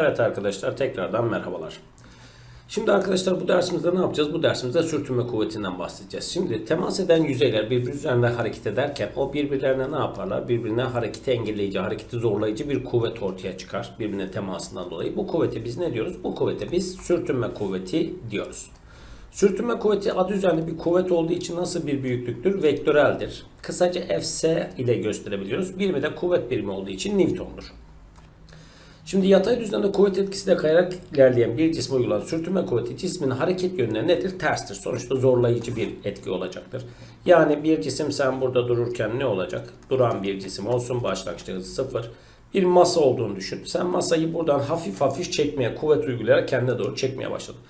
Evet arkadaşlar tekrardan merhabalar. Şimdi arkadaşlar bu dersimizde ne yapacağız? Bu dersimizde sürtünme kuvvetinden bahsedeceğiz. Şimdi temas eden yüzeyler birbiri üzerinde hareket ederken o birbirlerine ne yaparlar? Birbirine hareketi engelleyici, hareketi zorlayıcı bir kuvvet ortaya çıkar. Birbirine temasından dolayı. Bu kuvvete biz ne diyoruz? Bu kuvvete biz sürtünme kuvveti diyoruz. Sürtünme kuvveti adı üzerinde bir kuvvet olduğu için nasıl bir büyüklüktür? Vektöreldir. Kısaca Fs ile gösterebiliyoruz. Birimi de kuvvet birimi olduğu için Newton'dur. Şimdi yatay düzlemde kuvvet etkisiyle kayarak ilerleyen bir cisme uygulanan sürtünme kuvveti cismin hareket yönüne nedir? Terstir. Sonuçta zorlayıcı bir etki olacaktır. Yani bir cisim sen burada dururken ne olacak? Duran bir cisim olsun başlangıçta hızı sıfır. Bir masa olduğunu düşün. Sen masayı buradan hafif hafif çekmeye, kuvvet uygulayarak kendine doğru çekmeye başladın.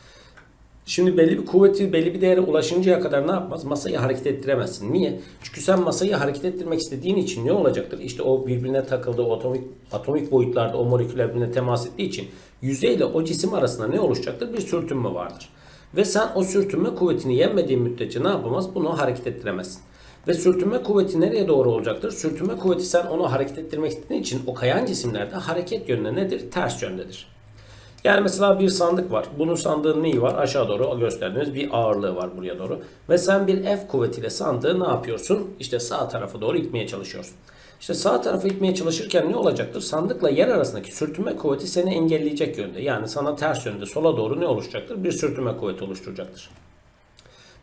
Şimdi belli bir kuvveti belli bir değere ulaşıncaya kadar ne yapmaz? Masayı hareket ettiremezsin. Niye? Çünkü sen masayı hareket ettirmek istediğin için ne olacaktır? İşte o birbirine takıldığı atomik atomik boyutlarda o moleküller birbirine temas ettiği için yüzeyle o cisim arasında ne oluşacaktır? Bir sürtünme vardır. Ve sen o sürtünme kuvvetini yenmediğin müddetçe ne yapamaz? Bunu hareket ettiremezsin. Ve sürtünme kuvveti nereye doğru olacaktır? Sürtünme kuvveti sen onu hareket ettirmek istediğin için o kayan cisimlerde hareket yönüne nedir? Ters yöndedir. Yani mesela bir sandık var. Bunun sandığın neyi var? Aşağı doğru gösterdiğimiz bir ağırlığı var buraya doğru. Ve sen bir F kuvvetiyle sandığı ne yapıyorsun? İşte sağ tarafa doğru itmeye çalışıyorsun. İşte sağ tarafa itmeye çalışırken ne olacaktır? Sandıkla yer arasındaki sürtünme kuvveti seni engelleyecek yönde. Yani sana ters yönde sola doğru ne oluşacaktır? Bir sürtünme kuvveti oluşturacaktır.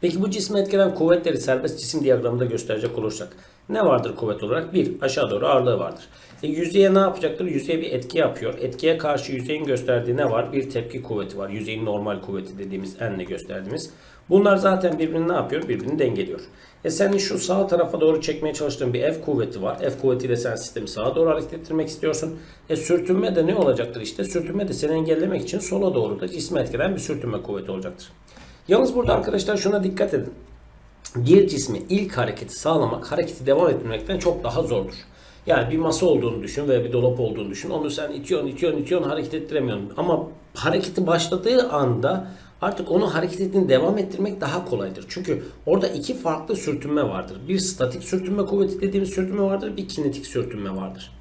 Peki bu cisme etkilen kuvvetleri serbest cisim diyagramında gösterecek olursak ne vardır kuvvet olarak? Bir, aşağı doğru ağırlığı vardır. E, yüzeye ne yapacaktır? Yüzeye bir etki yapıyor. Etkiye karşı yüzeyin gösterdiği ne var? Bir tepki kuvveti var. Yüzeyin normal kuvveti dediğimiz enle gösterdiğimiz. Bunlar zaten birbirini ne yapıyor? Birbirini dengeliyor. E senin şu sağ tarafa doğru çekmeye çalıştığın bir F kuvveti var. F kuvvetiyle sen sistemi sağa doğru hareket ettirmek istiyorsun. E sürtünme de ne olacaktır işte? Sürtünme de seni engellemek için sola doğru da cisme etkilen bir sürtünme kuvveti olacaktır. Yalnız burada arkadaşlar şuna dikkat edin. Bir cismi ilk hareketi sağlamak, hareketi devam ettirmekten çok daha zordur. Yani bir masa olduğunu düşün veya bir dolap olduğunu düşün. Onu sen itiyorsun, itiyorsun, itiyorsun, hareket ettiremiyorsun. Ama hareketi başladığı anda artık onu hareket ettiğini devam ettirmek daha kolaydır. Çünkü orada iki farklı sürtünme vardır. Bir statik sürtünme kuvveti dediğimiz sürtünme vardır, bir kinetik sürtünme vardır.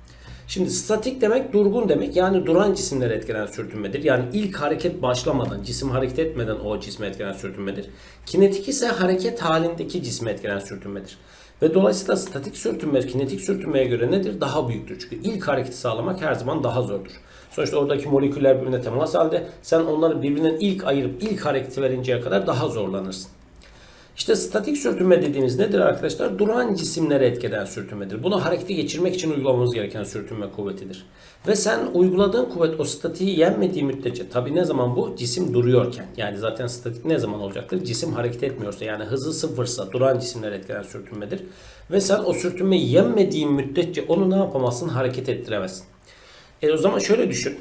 Şimdi statik demek durgun demek. Yani duran cisimlere etkilenen sürtünmedir. Yani ilk hareket başlamadan, cisim hareket etmeden o cisme etkilenen sürtünmedir. Kinetik ise hareket halindeki cisme etkilenen sürtünmedir. Ve dolayısıyla statik sürtünme, kinetik sürtünmeye göre nedir? Daha büyüktür. Çünkü ilk hareketi sağlamak her zaman daha zordur. Sonuçta oradaki moleküller birbirine temas halde sen onları birbirinden ilk ayırıp ilk hareketi verinceye kadar daha zorlanırsın. İşte statik sürtünme dediğimiz nedir arkadaşlar? Duran cisimlere etkeden sürtünmedir. Bunu harekete geçirmek için uygulamamız gereken sürtünme kuvvetidir. Ve sen uyguladığın kuvvet o statiği yenmediği müddetçe tabi ne zaman bu? Cisim duruyorken. Yani zaten statik ne zaman olacaktır? Cisim hareket etmiyorsa yani hızı sıfırsa duran cisimlere etkeden sürtünmedir. Ve sen o sürtünmeyi yenmediğin müddetçe onu ne yapamazsın? Hareket ettiremezsin. E o zaman şöyle düşün.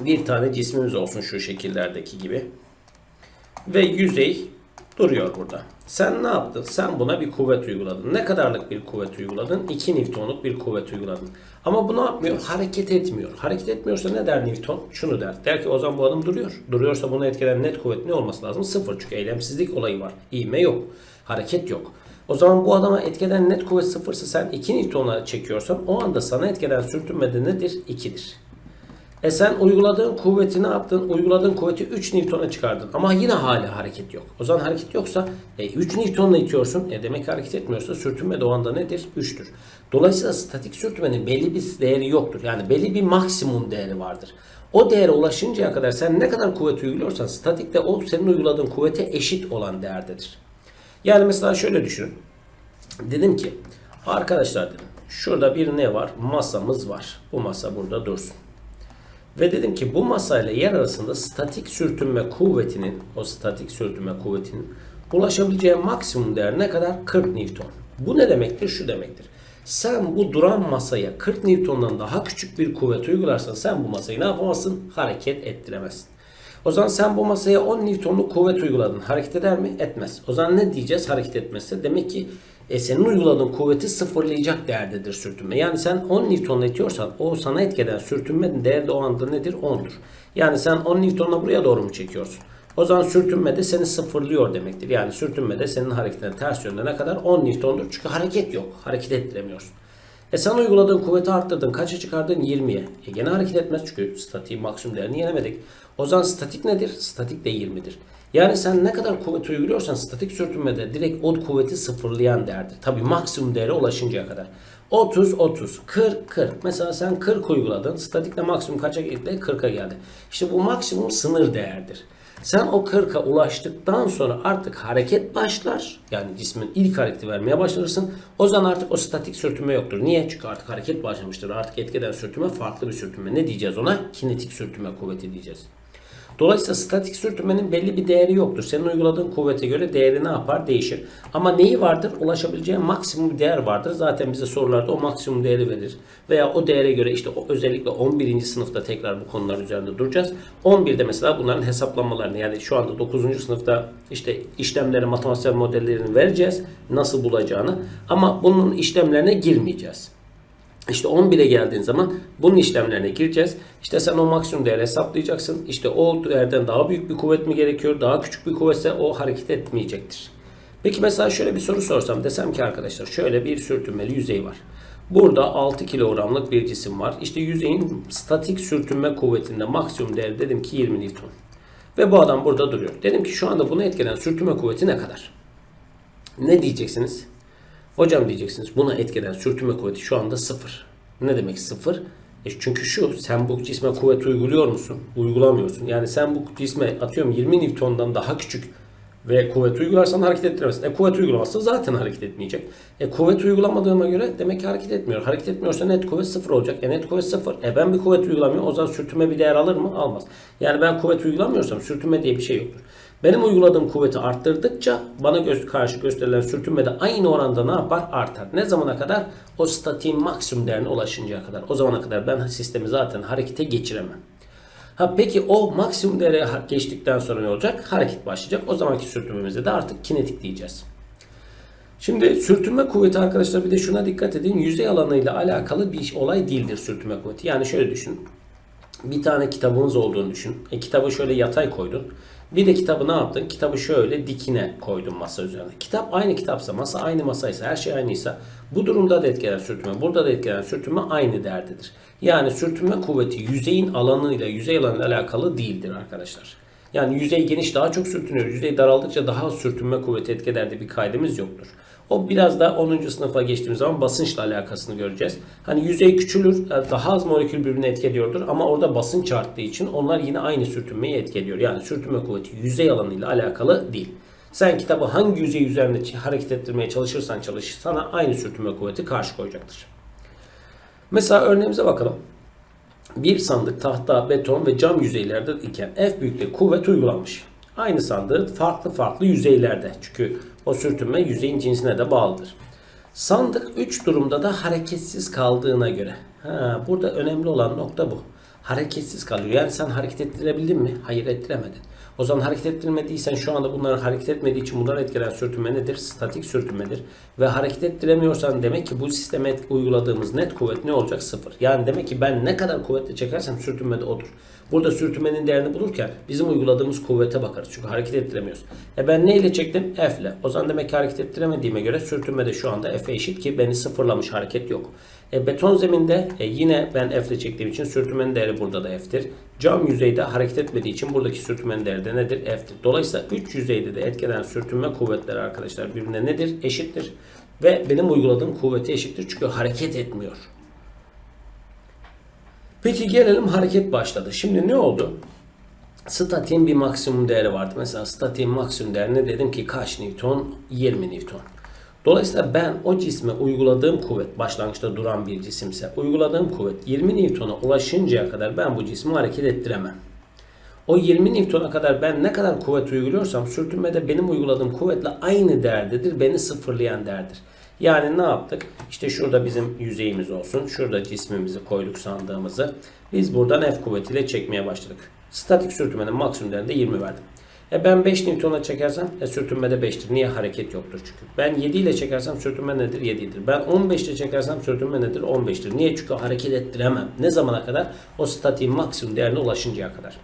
Bir tane cismimiz olsun şu şekillerdeki gibi. Ve yüzey duruyor burada. Sen ne yaptın? Sen buna bir kuvvet uyguladın. Ne kadarlık bir kuvvet uyguladın? 2 Newton'luk bir kuvvet uyguladın. Ama bu ne yapmıyor? Hareket etmiyor. Hareket etmiyorsa ne der Newton? Şunu der. Der ki o zaman bu adam duruyor. Duruyorsa bunu etkileyen net kuvvet ne olması lazım? Sıfır. Çünkü eylemsizlik olayı var. İğme yok. Hareket yok. O zaman bu adama etkilenen net kuvvet sıfırsa sen 2 Newton'a çekiyorsan o anda sana etkilenen sürtünme de nedir? 2'dir. E sen uyguladığın kuvveti ne yaptın? Uyguladığın kuvveti 3 Newton'a çıkardın. Ama yine hala hareket yok. O zaman hareket yoksa e, 3 Newton'la itiyorsun. E demek hareket etmiyorsa sürtünme de o anda nedir? 3'tür. Dolayısıyla statik sürtünmenin belli bir değeri yoktur. Yani belli bir maksimum değeri vardır. O değere ulaşıncaya kadar sen ne kadar kuvvet uyguluyorsan statikte o senin uyguladığın kuvvete eşit olan değerdedir. Yani mesela şöyle düşünün. Dedim ki arkadaşlar dedim şurada bir ne var? Masamız var. Bu masa burada dursun. Ve dedim ki bu masayla yer arasında statik sürtünme kuvvetinin, o statik sürtünme kuvvetinin ulaşabileceği maksimum değer ne kadar? 40 Newton. Bu ne demektir? Şu demektir. Sen bu duran masaya 40 Newton'dan daha küçük bir kuvvet uygularsan sen bu masayı ne yapamazsın? Hareket ettiremezsin. O zaman sen bu masaya 10 Newton'luk kuvvet uyguladın. Hareket eder mi? Etmez. O zaman ne diyeceğiz hareket etmezse? Demek ki e senin uyguladığın kuvveti sıfırlayacak değerdedir sürtünme. Yani sen 10 Newton'la itiyorsan o sana etkeden sürtünmenin değeri de o anda nedir? 10'dur. Yani sen 10 Newton'la buraya doğru mu çekiyorsun? O zaman sürtünme de seni sıfırlıyor demektir. Yani sürtünme de senin hareketine ters yönde ne kadar? 10 Newton'dur. Çünkü hareket yok. Hareket ettiremiyorsun. E sen uyguladığın kuvveti arttırdın. Kaça çıkardın? 20'ye. E gene hareket etmez çünkü statiğin maksimum değerini yenemedik. O zaman statik nedir? Statik de 20'dir. Yani sen ne kadar kuvvet uyguluyorsan statik sürtünmede direkt o kuvveti sıfırlayan değerdir. Tabi maksimum değere ulaşıncaya kadar. 30, 30, 40, 40. Mesela sen 40 uyguladın. Statikte maksimum kaça geldi? 40'a geldi. İşte bu maksimum sınır değerdir. Sen o 40'a ulaştıktan sonra artık hareket başlar. Yani cismin ilk hareketi vermeye başlarsın. O zaman artık o statik sürtünme yoktur. Niye? Çünkü artık hareket başlamıştır. Artık etkeden sürtünme farklı bir sürtünme. Ne diyeceğiz ona? Kinetik sürtünme kuvveti diyeceğiz. Dolayısıyla statik sürtünmenin belli bir değeri yoktur. Senin uyguladığın kuvvete göre değeri ne yapar? Değişir. Ama neyi vardır? Ulaşabileceğin maksimum değer vardır. Zaten bize sorularda o maksimum değeri verir. Veya o değere göre işte özellikle 11. sınıfta tekrar bu konular üzerinde duracağız. 11'de mesela bunların hesaplamalarını yani şu anda 9. sınıfta işte işlemleri, matematiksel modellerini vereceğiz. Nasıl bulacağını. Ama bunun işlemlerine girmeyeceğiz. İşte 11'e geldiğin zaman bunun işlemlerine gireceğiz. İşte sen o maksimum değeri hesaplayacaksın. İşte o değerden daha büyük bir kuvvet mi gerekiyor? Daha küçük bir kuvvetse o hareket etmeyecektir. Peki mesela şöyle bir soru sorsam desem ki arkadaşlar şöyle bir sürtünmeli yüzey var. Burada 6 kilogramlık bir cisim var. İşte yüzeyin statik sürtünme kuvvetinde maksimum değeri dedim ki 20 Newton. Ve bu adam burada duruyor. Dedim ki şu anda bunu etkileyen sürtünme kuvveti ne kadar? Ne diyeceksiniz? Hocam diyeceksiniz buna etkilen sürtünme kuvveti şu anda sıfır. Ne demek sıfır? E çünkü şu sen bu cisme kuvvet uyguluyor musun? Uygulamıyorsun. Yani sen bu cisme atıyorum 20 Newton'dan daha küçük ve kuvvet uygularsan hareket ettiremezsin. E kuvvet uygulamazsa zaten hareket etmeyecek. E kuvvet uygulamadığıma göre demek ki hareket etmiyor. Hareket etmiyorsa net kuvvet sıfır olacak. E net kuvvet sıfır. E ben bir kuvvet uygulamıyorum. O zaman sürtünme bir değer alır mı? Almaz. Yani ben kuvvet uygulamıyorsam sürtünme diye bir şey yoktur. Benim uyguladığım kuvveti arttırdıkça bana göz karşı gösterilen sürtünme de aynı oranda ne yapar? Artar. Ne zamana kadar? O statiğin maksimum değerine ulaşıncaya kadar. O zamana kadar ben sistemi zaten harekete geçiremem. Ha peki o maksimum değere geçtikten sonra ne olacak? Hareket başlayacak. O zamanki sürtünmemizde de artık kinetik diyeceğiz. Şimdi sürtünme kuvveti arkadaşlar bir de şuna dikkat edin. Yüzey alanıyla alakalı bir olay değildir sürtünme kuvveti. Yani şöyle düşün. Bir tane kitabınız olduğunu düşün. E, kitabı şöyle yatay koydun. Bir de kitabı ne yaptın? Kitabı şöyle dikine koydun masa üzerine. Kitap aynı kitapsa, masa aynı masaysa, her şey aynıysa bu durumda da etkilenen sürtünme, burada da etkilenen sürtünme aynı değerdedir. Yani sürtünme kuvveti yüzeyin alanıyla, yüzey alanıyla alakalı değildir arkadaşlar. Yani yüzey geniş daha çok sürtünüyor. Yüzey daraldıkça daha sürtünme kuvveti etkiler bir kaydımız yoktur. O biraz da 10. sınıfa geçtiğimiz zaman basınçla alakasını göreceğiz. Hani yüzey küçülür, daha az molekül birbirine etkiliyordur ama orada basınç arttığı için onlar yine aynı sürtünmeyi etkiliyor. Yani sürtünme kuvveti yüzey alanıyla alakalı değil. Sen kitabı hangi yüzey üzerinde hareket ettirmeye çalışırsan çalış sana aynı sürtünme kuvveti karşı koyacaktır. Mesela örneğimize bakalım. Bir sandık tahta, beton ve cam yüzeylerde iken F büyüklüğü kuvvet uygulanmış. Aynı sandığı farklı farklı yüzeylerde. Çünkü o sürtünme yüzeyin cinsine de bağlıdır. Sandık 3 durumda da hareketsiz kaldığına göre. Ha, burada önemli olan nokta bu. Hareketsiz kalıyor. Yani sen hareket ettirebildin mi? Hayır ettiremedin. O zaman hareket ettirmediysen şu anda bunlar hareket etmediği için bunlar etkilen sürtünme nedir? Statik sürtünmedir. Ve hareket ettiremiyorsan demek ki bu sisteme uyguladığımız net kuvvet ne olacak? Sıfır. Yani demek ki ben ne kadar kuvvetle çekersem sürtünme de odur. Burada sürtünmenin değerini bulurken bizim uyguladığımız kuvvete bakarız. Çünkü hareket ettiremiyoruz. E ben neyle çektim? F ile. O zaman demek ki hareket ettiremediğime göre sürtünme de şu anda F'e eşit ki beni sıfırlamış hareket yok. E, beton zeminde e, yine ben F ile çektiğim için sürtünmenin değeri burada da F'tir. Cam yüzeyde hareket etmediği için buradaki sürtünmenin değeri de nedir? F'tir. Dolayısıyla 3 yüzeyde de etkilenen sürtünme kuvvetleri arkadaşlar birbirine nedir? Eşittir. Ve benim uyguladığım kuvveti eşittir. Çünkü hareket etmiyor. Peki gelelim hareket başladı. Şimdi ne oldu? Statiğin bir maksimum değeri vardı. Mesela statiğin maksimum değerini dedim ki kaç Newton? 20 Newton. Dolayısıyla ben o cisme uyguladığım kuvvet başlangıçta duran bir cisimse uyguladığım kuvvet 20 Newton'a ulaşıncaya kadar ben bu cismi hareket ettiremem. O 20 Newton'a kadar ben ne kadar kuvvet uyguluyorsam sürtünmede benim uyguladığım kuvvetle aynı değerdedir. Beni sıfırlayan değerdir. Yani ne yaptık? İşte şurada bizim yüzeyimiz olsun. Şurada cismimizi koyduk sandığımızı. Biz buradan F kuvvetiyle çekmeye başladık. Statik sürtünmenin maksimum değerinde 20 verdim. E ben 5 Newton'a çekersem e sürtünmede 5'tir. Niye? Hareket yoktur çünkü. Ben 7 ile çekersem sürtünme nedir? 7'dir. Ben 15 ile çekersem sürtünme nedir? 15'tir. Niye? Çünkü hareket ettiremem. Ne zamana kadar? O statiğin maksimum değerine ulaşıncaya kadar.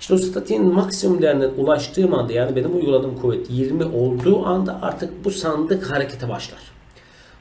İşte o statiğin maksimum değerine ulaştığım anda yani benim uyguladığım kuvvet 20 olduğu anda artık bu sandık harekete başlar.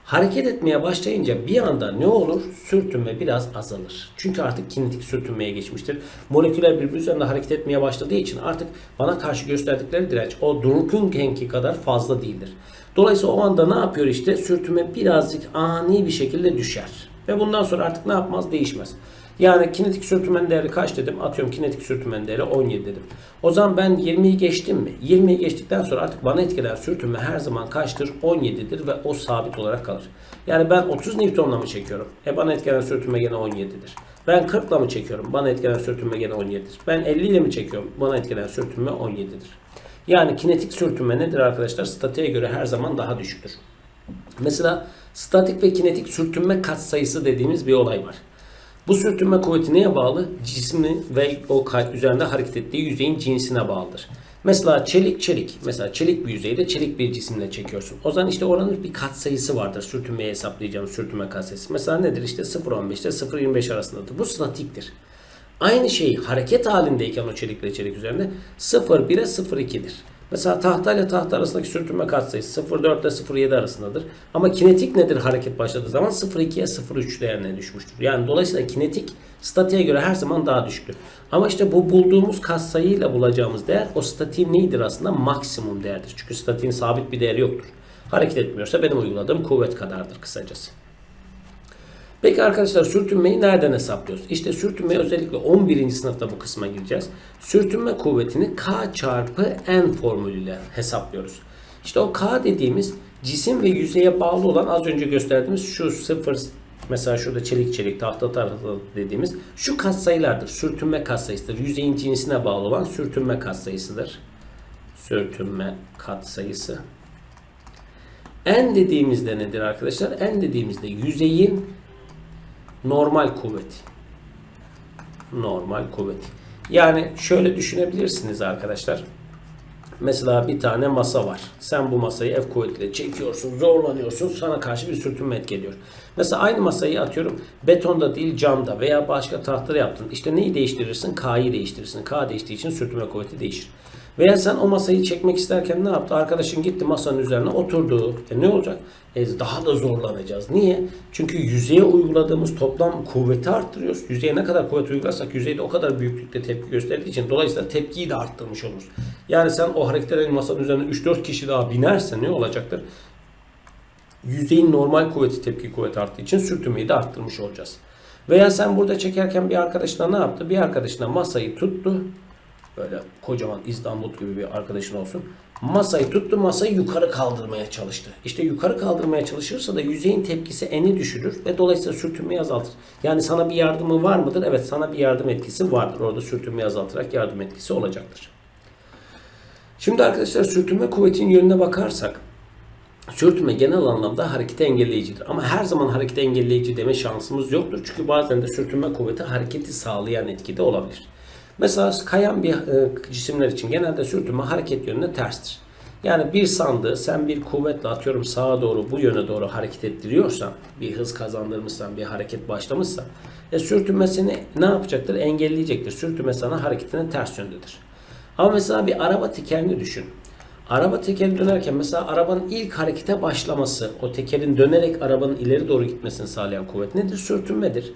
Hareket etmeye başlayınca bir anda ne olur? Sürtünme biraz azalır. Çünkü artık kinetik sürtünmeye geçmiştir. Moleküler birbiri üzerinde hareket etmeye başladığı için artık bana karşı gösterdikleri direnç o Dunkelgenki kadar fazla değildir. Dolayısıyla o anda ne yapıyor işte? Sürtünme birazcık ani bir şekilde düşer. Ve bundan sonra artık ne yapmaz? Değişmez. Yani kinetik sürtünmenin değeri kaç dedim? Atıyorum kinetik sürtünmenin değeri 17 dedim. O zaman ben 20'yi geçtim mi? 20'yi geçtikten sonra artık bana etkilen sürtünme her zaman kaçtır? 17'dir ve o sabit olarak kalır. Yani ben 30 Newton'la mı çekiyorum? E bana etkilenen sürtünme gene 17'dir. Ben 40'la mı çekiyorum? Bana etkilenen sürtünme gene 17'dir. Ben 50 ile mi çekiyorum? Bana etkilenen sürtünme 17'dir. Yani kinetik sürtünme nedir arkadaşlar? Statiğe göre her zaman daha düşüktür. Mesela statik ve kinetik sürtünme katsayısı dediğimiz bir olay var. Bu sürtünme kuvveti neye bağlı? Cismi ve o üzerinde hareket ettiği yüzeyin cinsine bağlıdır. Mesela çelik çelik. Mesela çelik bir yüzeyde çelik bir cisimle çekiyorsun. O zaman işte oranın bir katsayısı vardır. Sürtünmeyi hesaplayacağımız sürtünme katsayısı. Mesela nedir? İşte 0.15 ile 0.25 arasındadır. Bu statiktir. Aynı şey hareket halindeyken o çelikle çelik üzerinde 0.1'e 0.2'dir. Mesela tahta ile tahta arasındaki sürtünme katsayısı 0.4 ile 0.7 arasındadır. Ama kinetik nedir hareket başladığı zaman 0.2'ye 0.3 değerine düşmüştür. Yani dolayısıyla kinetik statiğe göre her zaman daha düşüktür. Ama işte bu bulduğumuz katsayıyla bulacağımız değer o statiğin neydir aslında? Maksimum değerdir. Çünkü statiğin sabit bir değeri yoktur. Hareket etmiyorsa benim uyguladığım kuvvet kadardır kısacası. Peki arkadaşlar sürtünmeyi nereden hesaplıyoruz? İşte sürtünmeyi özellikle 11. sınıfta bu kısma gireceğiz. Sürtünme kuvvetini K çarpı N formülüyle hesaplıyoruz. İşte o K dediğimiz cisim ve yüzeye bağlı olan az önce gösterdiğimiz şu sıfır mesela şurada çelik çelik tahta tahta dediğimiz şu katsayılardır. Sürtünme katsayısıdır. Yüzeyin cinsine bağlı olan sürtünme katsayısıdır. Sürtünme katsayısı. N dediğimizde nedir arkadaşlar? N dediğimizde yüzeyin normal kuvveti. Normal kuvveti. Yani şöyle düşünebilirsiniz arkadaşlar. Mesela bir tane masa var. Sen bu masayı F kuvvetiyle çekiyorsun, zorlanıyorsun, sana karşı bir sürtünme etki ediyor. Mesela aynı masayı atıyorum betonda değil camda veya başka tahtada yaptın. İşte neyi değiştirirsin? K'yı değiştirirsin. K değiştiği için sürtünme kuvveti değişir. Veya sen o masayı çekmek isterken ne yaptı? Arkadaşın gitti masanın üzerine oturdu. E ne olacak? E daha da zorlanacağız. Niye? Çünkü yüzeye uyguladığımız toplam kuvveti arttırıyoruz. Yüzeye ne kadar kuvvet uygularsak yüzeyde o kadar büyüklükte tepki gösterdiği için dolayısıyla tepkiyi de arttırmış oluruz. Yani sen o hareket masanın üzerine 3-4 kişi daha binerse ne olacaktır? Yüzeyin normal kuvveti tepki kuvveti arttığı için sürtünmeyi de arttırmış olacağız. Veya sen burada çekerken bir arkadaşına ne yaptı? Bir arkadaşına masayı tuttu. Böyle kocaman İstanbul gibi bir arkadaşın olsun. Masayı tuttu, masayı yukarı kaldırmaya çalıştı. İşte yukarı kaldırmaya çalışırsa da yüzeyin tepkisi eni düşürür ve dolayısıyla sürtünmeyi azaltır. Yani sana bir yardımı var mıdır? Evet sana bir yardım etkisi vardır. Orada sürtünmeyi azaltarak yardım etkisi olacaktır. Şimdi arkadaşlar sürtünme kuvvetinin yönüne bakarsak Sürtünme genel anlamda hareketi engelleyicidir. Ama her zaman hareketi engelleyici deme şansımız yoktur. Çünkü bazen de sürtünme kuvveti hareketi sağlayan etkide olabilir. Mesela kayan bir e, cisimler için genelde sürtünme hareket yönüne terstir. Yani bir sandığı sen bir kuvvetle atıyorum sağa doğru bu yöne doğru hareket ettiriyorsan, bir hız kazandırmışsan, bir hareket başlamışsa, e, sürtünme seni ne yapacaktır? Engelleyecektir. Sürtünme sana hareketine ters yöndedir. Ama mesela bir araba tekerini düşün. Araba tekeri dönerken mesela arabanın ilk harekete başlaması, o tekerin dönerek arabanın ileri doğru gitmesini sağlayan kuvvet nedir? Sürtünmedir.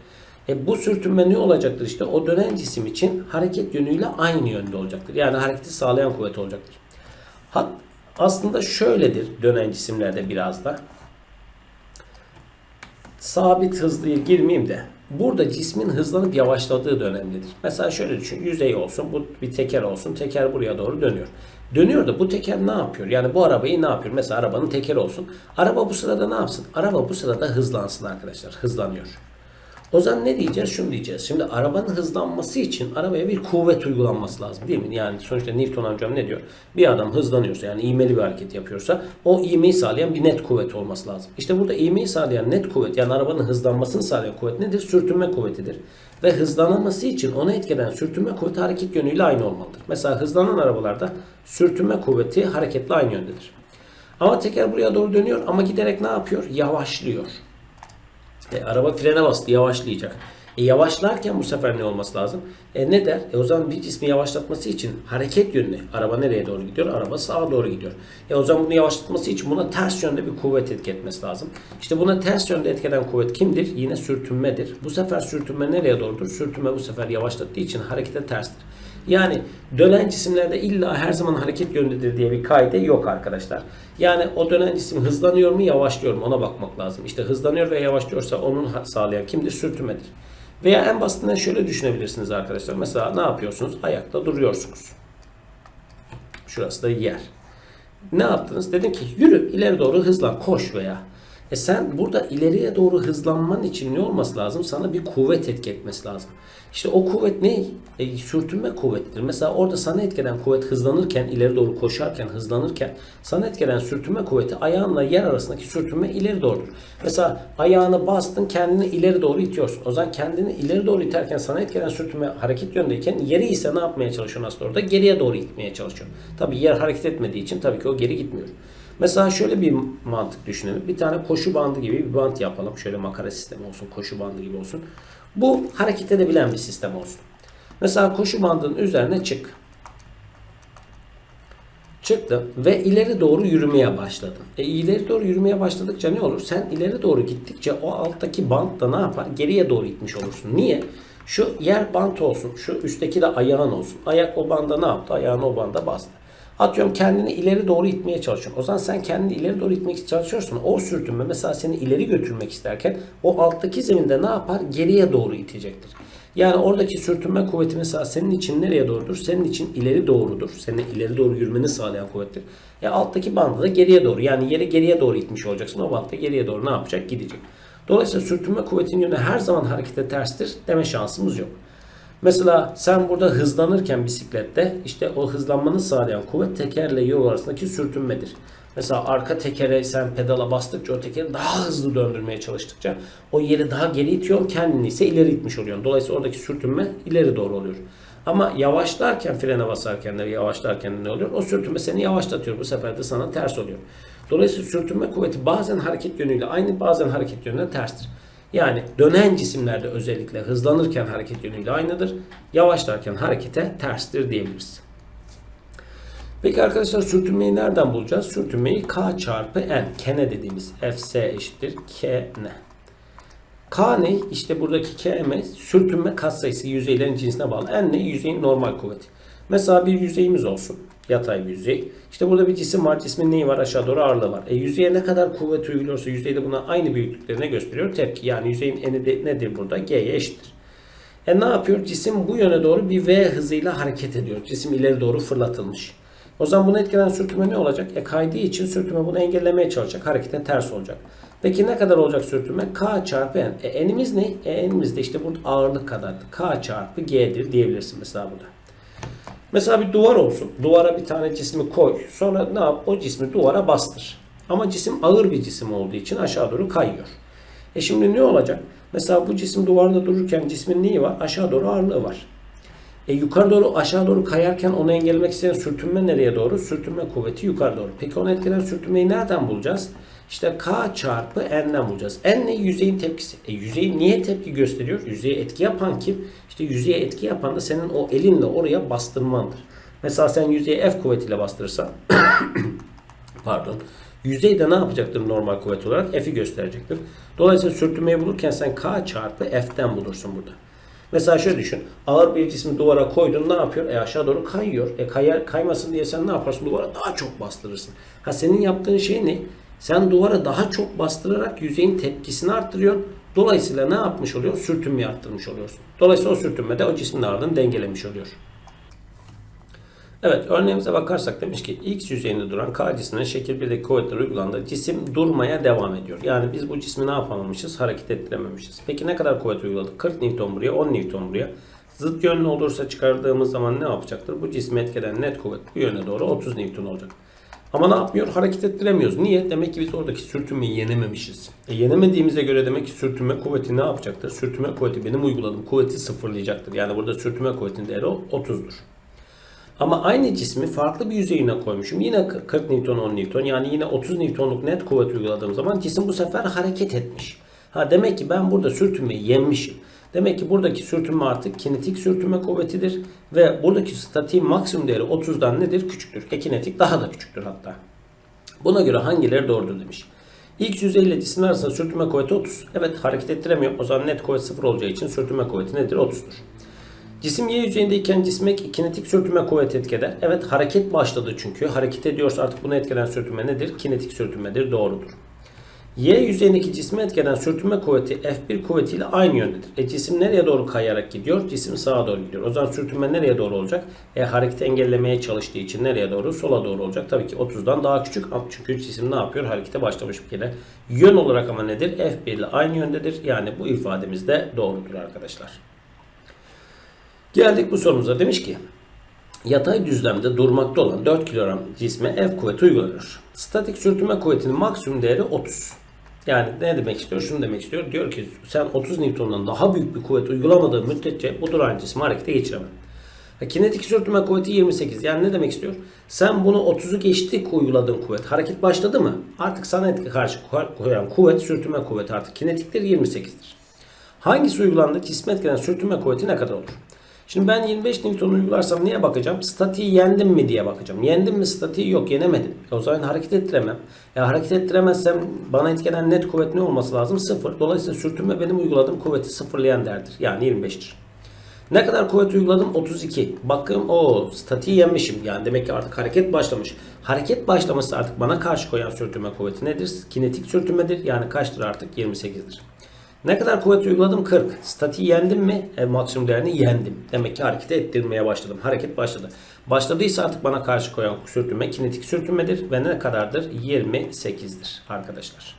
E bu sürtünme ne olacaktır? İşte o dönen cisim için hareket yönüyle aynı yönde olacaktır. Yani hareketi sağlayan kuvvet olacaktır. Hat, aslında şöyledir dönen cisimlerde biraz da. Sabit hızlıya girmeyeyim de. Burada cismin hızlanıp yavaşladığı dönemdedir. Mesela şöyle düşün. Yüzey olsun. Bu bir teker olsun. Teker buraya doğru dönüyor. Dönüyor da bu teker ne yapıyor? Yani bu arabayı ne yapıyor? Mesela arabanın tekeri olsun. Araba bu sırada ne yapsın? Araba bu sırada hızlansın arkadaşlar. Hızlanıyor. O zaman ne diyeceğiz? Şunu diyeceğiz. Şimdi arabanın hızlanması için arabaya bir kuvvet uygulanması lazım değil mi? Yani sonuçta Newton amcam ne diyor? Bir adam hızlanıyorsa yani ivmeli bir hareket yapıyorsa o ivmeyi sağlayan bir net kuvvet olması lazım. İşte burada ivmeyi sağlayan net kuvvet yani arabanın hızlanmasını sağlayan kuvvet nedir? Sürtünme kuvvetidir. Ve hızlanması için ona etkilen sürtünme kuvveti hareket yönüyle aynı olmalıdır. Mesela hızlanan arabalarda sürtünme kuvveti hareketle aynı yöndedir. Ama teker buraya doğru dönüyor ama giderek ne yapıyor? Yavaşlıyor. E, araba frene bastı yavaşlayacak. E, yavaşlarken bu sefer ne olması lazım? E, ne der? E, o zaman bir cismi yavaşlatması için hareket yönüne. Araba nereye doğru gidiyor? Araba sağa doğru gidiyor. E, o zaman bunu yavaşlatması için buna ters yönde bir kuvvet etki etmesi lazım. İşte buna ters yönde etki eden kuvvet kimdir? Yine sürtünmedir. Bu sefer sürtünme nereye doğrudur? Sürtünme bu sefer yavaşlattığı için harekete terstir. Yani dönen cisimlerde illa her zaman hareket yönündedir diye bir kaide yok arkadaşlar. Yani o dönen cisim hızlanıyor mu yavaşlıyor mu ona bakmak lazım. İşte hızlanıyor ve yavaşlıyorsa onun sağlayan kimdir? Sürtünmedir. Veya en basitinden şöyle düşünebilirsiniz arkadaşlar. Mesela ne yapıyorsunuz? Ayakta duruyorsunuz. Şurası da yer. Ne yaptınız? Dedim ki yürü ileri doğru hızlan koş veya. E sen burada ileriye doğru hızlanman için ne olması lazım? Sana bir kuvvet etki etmesi lazım. İşte o kuvvet ne? E, sürtünme kuvvetidir. Mesela orada sana etkeden kuvvet hızlanırken, ileri doğru koşarken, hızlanırken sana etkeden sürtünme kuvveti ayağınla yer arasındaki sürtünme ileri doğrudur. Mesela ayağını bastın kendini ileri doğru itiyorsun. O zaman kendini ileri doğru iterken sana etkeden sürtünme hareket yönündeyken yeri ise ne yapmaya çalışıyorsun aslında orada? Geriye doğru itmeye çalışıyorsun. Tabii yer hareket etmediği için tabii ki o geri gitmiyor. Mesela şöyle bir mantık düşünelim. Bir tane koşu bandı gibi bir bant yapalım. Şöyle makara sistemi olsun, koşu bandı gibi olsun. Bu hareket edebilen bir sistem olsun. Mesela koşu bandının üzerine çık. Çıktın ve ileri doğru yürümeye başladın. E ileri doğru yürümeye başladıkça ne olur? Sen ileri doğru gittikçe o alttaki bant da ne yapar? Geriye doğru itmiş olursun. Niye? Şu yer bant olsun. Şu üstteki de ayağın olsun. Ayak o banda ne yaptı? Ayağını o banda bastı. Atıyorum kendini ileri doğru itmeye çalışıyorsun. O zaman sen kendini ileri doğru itmek çalışıyorsun. O sürtünme mesela seni ileri götürmek isterken o alttaki zeminde ne yapar? Geriye doğru itecektir. Yani oradaki sürtünme kuvveti mesela senin için nereye doğrudur? Senin için ileri doğrudur. Seni ileri doğru yürümeni sağlayan kuvvettir. Ya alttaki bandı da geriye doğru. Yani yeri geriye doğru itmiş olacaksın. O bant da geriye doğru ne yapacak? Gidecek. Dolayısıyla sürtünme kuvvetinin yönü her zaman harekete terstir deme şansımız yok. Mesela sen burada hızlanırken bisiklette işte o hızlanmanı sağlayan kuvvet tekerle yol arasındaki sürtünmedir. Mesela arka tekere sen pedala bastıkça o tekeri daha hızlı döndürmeye çalıştıkça o yeri daha geri itiyorsun kendini ise ileri itmiş oluyorsun. Dolayısıyla oradaki sürtünme ileri doğru oluyor. Ama yavaşlarken frene basarken de yavaşlarken de ne oluyor? O sürtünme seni yavaşlatıyor. Bu sefer de sana ters oluyor. Dolayısıyla sürtünme kuvveti bazen hareket yönüyle aynı bazen hareket yönüne terstir. Yani dönen cisimlerde özellikle hızlanırken hareket yönüyle aynıdır. Yavaşlarken harekete terstir diyebiliriz. Peki arkadaşlar sürtünmeyi nereden bulacağız? Sürtünmeyi K çarpı N. Kene dediğimiz Fs eşittir K N. K ne? İşte buradaki Km sürtünme katsayısı yüzeylerin cinsine bağlı. N ne? Yüzeyin normal kuvveti. Mesela bir yüzeyimiz olsun. Yatay bir yüzey. İşte burada bir cisim var. Cismin neyi var? Aşağı doğru ağırlığı var. E yüzeye ne kadar kuvvet uyguluyorsa yüzeyde buna aynı büyüklüklerine gösteriyor tepki. Yani yüzeyin eni de nedir burada? G'ye eşittir. E ne yapıyor? Cisim bu yöne doğru bir V hızıyla hareket ediyor. Cisim ileri doğru fırlatılmış. O zaman bunu etkilenen sürtünme ne olacak? E kaydığı için sürtünme bunu engellemeye çalışacak. Harekete ters olacak. Peki ne kadar olacak sürtünme? K çarpı N. E enimiz ne? E enimiz de işte burada ağırlık kadardı. K çarpı G'dir diyebilirsin mesela burada. Mesela bir duvar olsun. Duvara bir tane cismi koy. Sonra ne yap? O cismi duvara bastır. Ama cisim ağır bir cisim olduğu için aşağı doğru kayıyor. E şimdi ne olacak? Mesela bu cisim duvarda dururken cismin neyi var? Aşağı doğru ağırlığı var. E yukarı doğru aşağı doğru kayarken onu engellemek isteyen sürtünme nereye doğru? Sürtünme kuvveti yukarı doğru. Peki onu etkileyen sürtünmeyi nereden bulacağız? İşte K çarpı N'den bulacağız. N ne? Yüzeyin tepkisi. E yüzey niye tepki gösteriyor? Yüzeye etki yapan kim? İşte yüzeye etki yapan da senin o elinle oraya bastırmandır. Mesela sen yüzeye F kuvvetiyle bastırırsan pardon. Yüzey de ne yapacaktır normal kuvvet olarak? F'i gösterecektir. Dolayısıyla sürtünmeyi bulurken sen K çarpı F'den bulursun burada. Mesela şöyle düşün. Ağır bir cismi duvara koydun ne yapıyor? E aşağı doğru kayıyor. E kayar, kaymasın diye sen ne yaparsın? Duvara daha çok bastırırsın. Ha senin yaptığın şey ne? Sen duvara daha çok bastırarak yüzeyin tepkisini arttırıyorsun. Dolayısıyla ne yapmış oluyor? Sürtünmeyi arttırmış oluyorsun. Dolayısıyla o sürtünme de o cismin ağırlığını dengelemiş oluyor. Evet örneğimize bakarsak demiş ki X yüzeyinde duran K cismine şekil 1'deki kuvvetler uygulandı. Cisim durmaya devam ediyor. Yani biz bu cismi ne yapamamışız? Hareket ettirememişiz. Peki ne kadar kuvvet uyguladık? 40 Newton buraya 10 Newton buraya. Zıt yönlü olursa çıkardığımız zaman ne yapacaktır? Bu cismi etkilenen net kuvvet bu yöne doğru 30 Newton olacak. Ama ne yapmıyor? Hareket ettiremiyoruz. Niye? Demek ki biz oradaki sürtünmeyi yenememişiz. E yenemediğimize göre demek ki sürtünme kuvveti ne yapacaktır? Sürtünme kuvveti benim uyguladığım kuvveti sıfırlayacaktır. Yani burada sürtünme kuvvetinin değeri 30'dur. Ama aynı cismi farklı bir yüzeyine koymuşum. Yine 40 Newton 10 Newton yani yine 30 Newton'luk net kuvvet uyguladığım zaman cisim bu sefer hareket etmiş. Ha demek ki ben burada sürtünmeyi yenmişim. Demek ki buradaki sürtünme artık kinetik sürtünme kuvvetidir ve buradaki statiğin maksimum değeri 30'dan nedir? Küçüktür. E kinetik daha da küçüktür hatta. Buna göre hangileri doğrudur demiş. X yüzey ile cisim arasında sürtünme kuvveti 30. Evet hareket ettiremiyor. O zaman net kuvvet 0 olacağı için sürtünme kuvveti nedir? 30'dur. Cisim y yüzeyindeyken cisme kinetik sürtünme kuvveti etkiler. Evet hareket başladı çünkü. Hareket ediyorsa artık bunu etkilen sürtünme nedir? Kinetik sürtünmedir. Doğrudur. Y yüzeyindeki cisme etkilenen sürtünme kuvveti F1 kuvvetiyle aynı yöndedir. E cisim nereye doğru kayarak gidiyor? Cisim sağa doğru gidiyor. O zaman sürtünme nereye doğru olacak? E hareketi engellemeye çalıştığı için nereye doğru? Sola doğru olacak. Tabii ki 30'dan daha küçük. Çünkü cisim ne yapıyor? Harekete başlamış bir kere. Yön olarak ama nedir? F1 ile aynı yöndedir. Yani bu ifademiz de doğrudur arkadaşlar. Geldik bu sorumuza. Demiş ki Yatay düzlemde durmakta olan 4 kilogram cisme F kuvveti uygulanır. Statik sürtünme kuvvetinin maksimum değeri 30. Yani ne demek istiyor? Şunu demek istiyor. Diyor ki sen 30 Newton'dan daha büyük bir kuvvet uygulamadığın müddetçe bu duran cismi harekete geçiremem. Ha, Kinetik sürtünme kuvveti 28. Yani ne demek istiyor? Sen bunu 30'u geçtik uyguladığın kuvvet. Hareket başladı mı? Artık sana etki karşı koyan kuvvet sürtünme kuvveti artık kinetiktir 28'dir. Hangisi uygulandı? Cisme etkilen sürtünme kuvveti ne kadar olur? Şimdi ben 25 Newton uygularsam niye bakacağım? Statiği yendim mi diye bakacağım. Yendim mi statiği yok yenemedim. E o zaman hareket ettiremem. Ya hareket ettiremezsem bana etkilenen net kuvvet ne olması lazım? Sıfır. Dolayısıyla sürtünme benim uyguladığım kuvveti sıfırlayan değerdir. Yani 25'tir. Ne kadar kuvvet uyguladım? 32. Bakın o statiği yenmişim. Yani demek ki artık hareket başlamış. Hareket başlaması artık bana karşı koyan sürtünme kuvveti nedir? Kinetik sürtünmedir. Yani kaçtır artık? 28'dir. Ne kadar kuvvet uyguladım? 40. Statiği yendim mi? E, maksimum değerini yendim. Demek ki hareket ettirmeye başladım. Hareket başladı. Başladıysa artık bana karşı koyan sürtünme kinetik sürtünmedir ve ne kadardır? 28'dir arkadaşlar.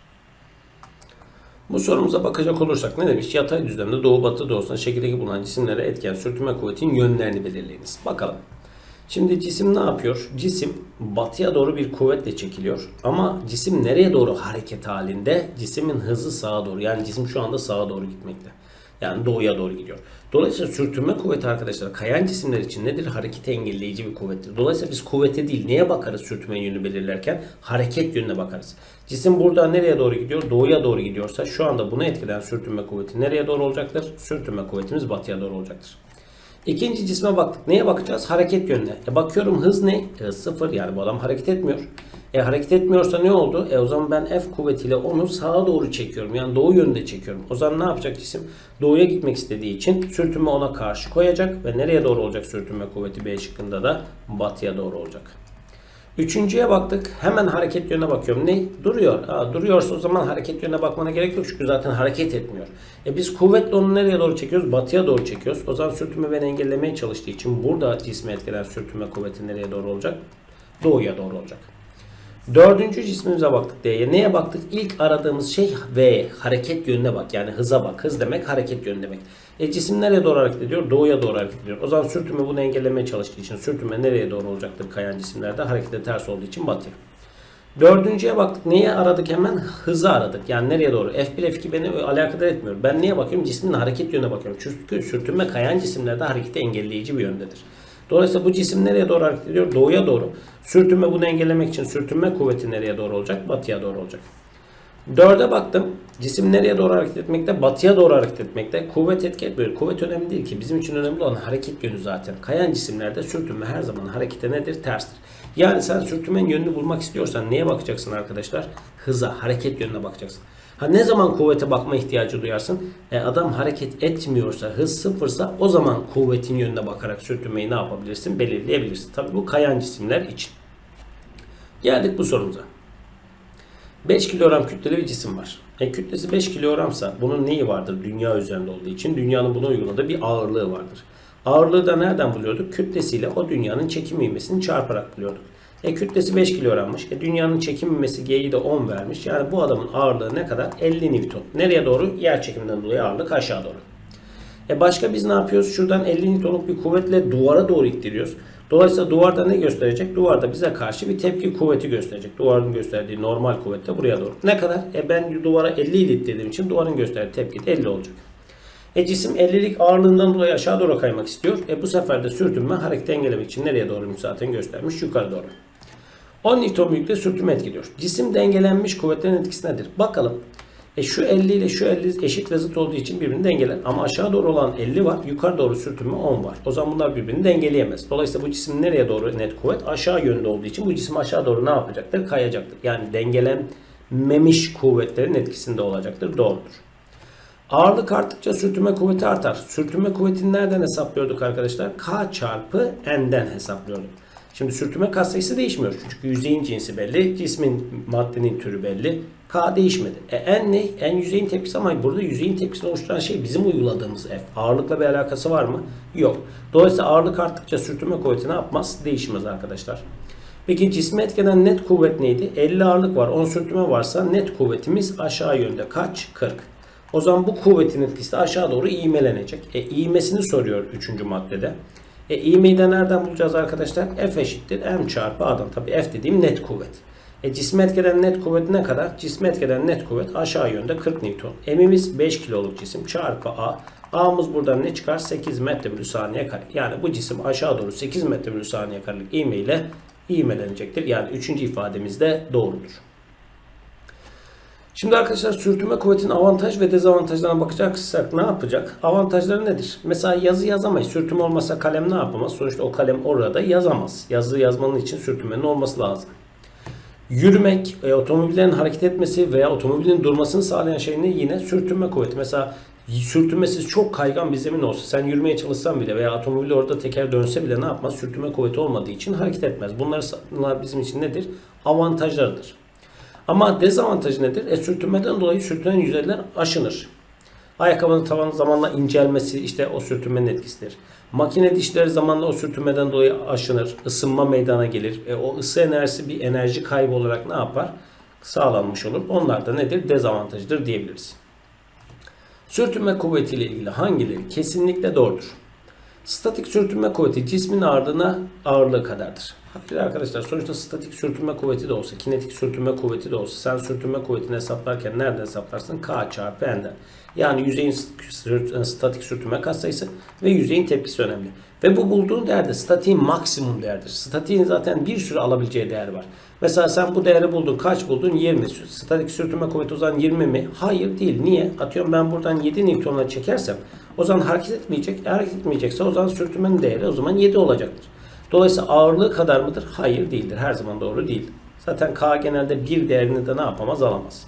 Bu sorumuza bakacak olursak ne demiş? Yatay düzlemde doğu batı doğrusunda şekildeki bulunan cisimlere etken sürtünme kuvvetinin yönlerini belirleyiniz. Bakalım. Şimdi cisim ne yapıyor? Cisim batıya doğru bir kuvvetle çekiliyor. Ama cisim nereye doğru hareket halinde? Cismin hızı sağa doğru. Yani cisim şu anda sağa doğru gitmekte. Yani doğuya doğru gidiyor. Dolayısıyla sürtünme kuvveti arkadaşlar kayan cisimler için nedir? Hareketi engelleyici bir kuvvettir. Dolayısıyla biz kuvvete değil neye bakarız sürtünme yönünü belirlerken? Hareket yönüne bakarız. Cisim burada nereye doğru gidiyor? Doğuya doğru gidiyorsa şu anda bunu etkileyen sürtünme kuvveti nereye doğru olacaktır? Sürtünme kuvvetimiz batıya doğru olacaktır. İkinci cisme baktık. Neye bakacağız? Hareket yönüne. E bakıyorum hız ne? Hız sıfır. Yani bu adam hareket etmiyor. E hareket etmiyorsa ne oldu? E o zaman ben F kuvvetiyle onu sağa doğru çekiyorum. Yani doğu yönünde çekiyorum. O zaman ne yapacak cisim? Doğuya gitmek istediği için sürtünme ona karşı koyacak. Ve nereye doğru olacak sürtünme kuvveti B şıkkında da batıya doğru olacak. Üçüncüye baktık. Hemen hareket yönüne bakıyorum. Ne? Duruyor. Aa, duruyorsa o zaman hareket yönüne bakmana gerek yok. Çünkü zaten hareket etmiyor. E biz kuvvetle onu nereye doğru çekiyoruz? Batıya doğru çekiyoruz. O zaman sürtünme beni engellemeye çalıştığı için burada cisme etkilen sürtünme kuvveti nereye doğru olacak? Doğuya doğru olacak. Dördüncü cismimize baktık D'ye. Neye baktık? İlk aradığımız şey V. Hareket yönüne bak. Yani hıza bak. Hız demek hareket yönü demek. E cisim nereye doğru hareket ediyor? Doğuya doğru hareket ediyor. O zaman sürtünme bunu engellemeye çalıştığı için sürtünme nereye doğru olacaktır kayan cisimlerde? Harekete ters olduğu için batıya. Dördüncüye baktık. Neyi aradık hemen? Hızı aradık. Yani nereye doğru? F1 F2 beni alakadar etmiyor. Ben neye bakıyorum? Cismin hareket yönüne bakıyorum. Çünkü sürtünme kayan cisimlerde hareketi engelleyici bir yöndedir. Dolayısıyla bu cisim nereye doğru hareket ediyor? Doğuya doğru. Sürtünme bunu engellemek için sürtünme kuvveti nereye doğru olacak? Batıya doğru olacak. Dörde baktım. Cisim nereye doğru hareket etmekte? Batıya doğru hareket etmekte. Kuvvet etki etmiyor. Kuvvet önemli değil ki. Bizim için önemli olan hareket yönü zaten. Kayan cisimlerde sürtünme her zaman harekete nedir? Terstir. Yani sen sürtünmenin yönünü bulmak istiyorsan neye bakacaksın arkadaşlar? Hıza, hareket yönüne bakacaksın. Ha ne zaman kuvvete bakma ihtiyacı duyarsın? E, adam hareket etmiyorsa, hız sıfırsa o zaman kuvvetin yönüne bakarak sürtünmeyi ne yapabilirsin? Belirleyebilirsin. Tabii bu kayan cisimler için. Geldik bu sorumuza. 5 kilogram kütleli bir cisim var. E, kütlesi 5 kilogramsa bunun neyi vardır? Dünya üzerinde olduğu için dünyanın buna uyguladığı bir ağırlığı vardır. Ağırlığı da nereden buluyorduk? Kütlesiyle o dünyanın çekim ivmesini çarparak buluyorduk. E kütlesi 5 kilogrammış. E dünyanın çekim ivmesi G'yi de 10 vermiş. Yani bu adamın ağırlığı ne kadar? 50 Newton. Nereye doğru? Yer çekiminden dolayı ağırlık aşağı doğru. E başka biz ne yapıyoruz? Şuradan 50 Newton'luk bir kuvvetle duvara doğru ittiriyoruz. Dolayısıyla duvarda ne gösterecek? Duvarda bize karşı bir tepki kuvveti gösterecek. Duvarın gösterdiği normal kuvvet de buraya doğru. Ne kadar? E ben duvara 50 ile ittirdiğim için duvarın gösterdiği tepki de 50 olacak. E cisim 50'lik ağırlığından dolayı aşağı doğru kaymak istiyor. E bu sefer de sürtünme hareketi engellemek için nereye doğru zaten göstermiş? Yukarı doğru. 10 Newton büyüklüğü sürtünme etkiliyor. Cisim dengelenmiş kuvvetlerin etkisi nedir? Bakalım. E şu 50 ile şu 50 eşit ve zıt olduğu için birbirini dengeler. Ama aşağı doğru olan 50 var, yukarı doğru sürtünme 10 var. O zaman bunlar birbirini dengeleyemez. Dolayısıyla bu cisim nereye doğru net kuvvet? Aşağı yönde olduğu için bu cisim aşağı doğru ne yapacaktır? Kayacaktır. Yani dengelenmemiş kuvvetlerin etkisinde olacaktır. Doğrudur. Ağırlık arttıkça sürtünme kuvveti artar. Sürtünme kuvvetini nereden hesaplıyorduk arkadaşlar? K çarpı N'den hesaplıyorduk. Şimdi sürtünme katsayısı değişmiyor. Çünkü yüzeyin cinsi belli, cismin maddenin türü belli. K değişmedi. E N ne? N yüzeyin tepkisi ama burada yüzeyin tepkisini oluşturan şey bizim uyguladığımız F. Ağırlıkla bir alakası var mı? Yok. Dolayısıyla ağırlık arttıkça sürtünme kuvveti ne yapmaz? Değişmez arkadaşlar. Peki cismi etkeden net kuvvet neydi? 50 ağırlık var, 10 sürtünme varsa net kuvvetimiz aşağı yönde kaç? 40. O zaman bu kuvvetin etkisi aşağı doğru iğmelenecek. E iğmesini soruyor 3. maddede. E iğmeyi de nereden bulacağız arkadaşlar? F eşittir M çarpı A'dan. Tabi F dediğim net kuvvet. E cisme etkeden net kuvvet ne kadar? Cisme etkeden net kuvvet aşağı yönde 40 Newton. M'imiz 5 kiloluk cisim çarpı A. A'mız buradan ne çıkar? 8 metre bölü saniye kare. Yani bu cisim aşağı doğru 8 metre bölü saniye karelik iğme ile iğmelenecektir. Yani üçüncü ifademiz de doğrudur. Şimdi arkadaşlar sürtünme kuvvetinin avantaj ve dezavantajlarına bakacaksak ne yapacak? Avantajları nedir? Mesela yazı yazamayız. Sürtünme olmasa kalem ne yapamaz? Sonuçta o kalem orada yazamaz. Yazı yazmanın için sürtünmenin olması lazım. Yürümek, e, otomobillerin hareket etmesi veya otomobilin durmasını sağlayan şey ne? Yine sürtünme kuvveti. Mesela sürtünmesiz çok kaygan bir zemin olsa sen yürümeye çalışsan bile veya otomobil orada teker dönse bile ne yapmaz? Sürtünme kuvveti olmadığı için hareket etmez. Bunlar, bizim için nedir? Avantajlarıdır. Ama dezavantajı nedir? E, sürtünmeden dolayı sürtünen yüzeyler aşınır. Ayakkabının tavanı zamanla incelmesi işte o sürtünmenin etkisidir. Makine dişleri zamanla o sürtünmeden dolayı aşınır. Isınma meydana gelir. E, o ısı enerjisi bir enerji kaybı olarak ne yapar? Sağlanmış olur. Onlar da nedir? Dezavantajıdır diyebiliriz. Sürtünme kuvveti ile ilgili hangileri kesinlikle doğrudur? Statik sürtünme kuvveti cismin ağırlığına ağırlığı kadardır. Hayır arkadaşlar sonuçta statik sürtünme kuvveti de olsa, kinetik sürtünme kuvveti de olsa sen sürtünme kuvvetini hesaplarken nereden hesaplarsın? K çarpı N'den. Yani yüzeyin statik sürtünme katsayısı ve yüzeyin tepkisi önemli. Ve bu bulduğun değer de statiğin maksimum değerdir. Statiğin zaten bir sürü alabileceği değer var. Mesela sen bu değeri buldun. Kaç buldun? 20. Statik sürtünme kuvveti o zaman 20 mi? Hayır değil. Niye? Atıyorum ben buradan 7 Newton'la çekersem o zaman hareket etmeyecek. Eğer hareket etmeyecekse o zaman sürtünmenin değeri o zaman 7 olacaktır. Dolayısıyla ağırlığı kadar mıdır? Hayır değildir. Her zaman doğru değil. Zaten K genelde bir değerini de ne yapamaz? Alamaz.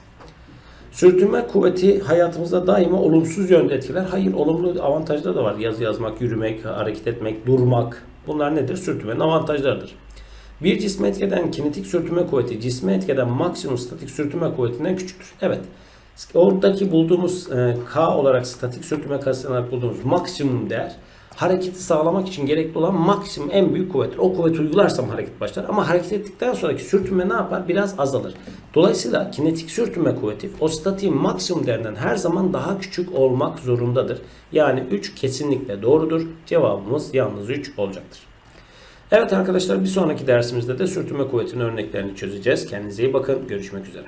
Sürtünme kuvveti hayatımızda daima olumsuz yönde etkiler. Hayır olumlu avantajları da var. Yazı yazmak, yürümek, hareket etmek, durmak. Bunlar nedir? Sürtünmenin avantajlarıdır. Bir cisme etkeden kinetik sürtünme kuvveti cisme etkeden maksimum statik sürtünme kuvvetinden küçüktür. Evet. Oradaki bulduğumuz e, K olarak statik sürtünme olarak bulduğumuz maksimum değer hareketi sağlamak için gerekli olan maksimum en büyük kuvvettir. O kuvveti uygularsam hareket başlar ama hareket ettikten sonraki sürtünme ne yapar? Biraz azalır. Dolayısıyla kinetik sürtünme kuvveti o statiğin maksimum değerinden her zaman daha küçük olmak zorundadır. Yani 3 kesinlikle doğrudur. Cevabımız yalnız 3 olacaktır. Evet arkadaşlar bir sonraki dersimizde de sürtünme kuvvetinin örneklerini çözeceğiz. Kendinize iyi bakın. Görüşmek üzere.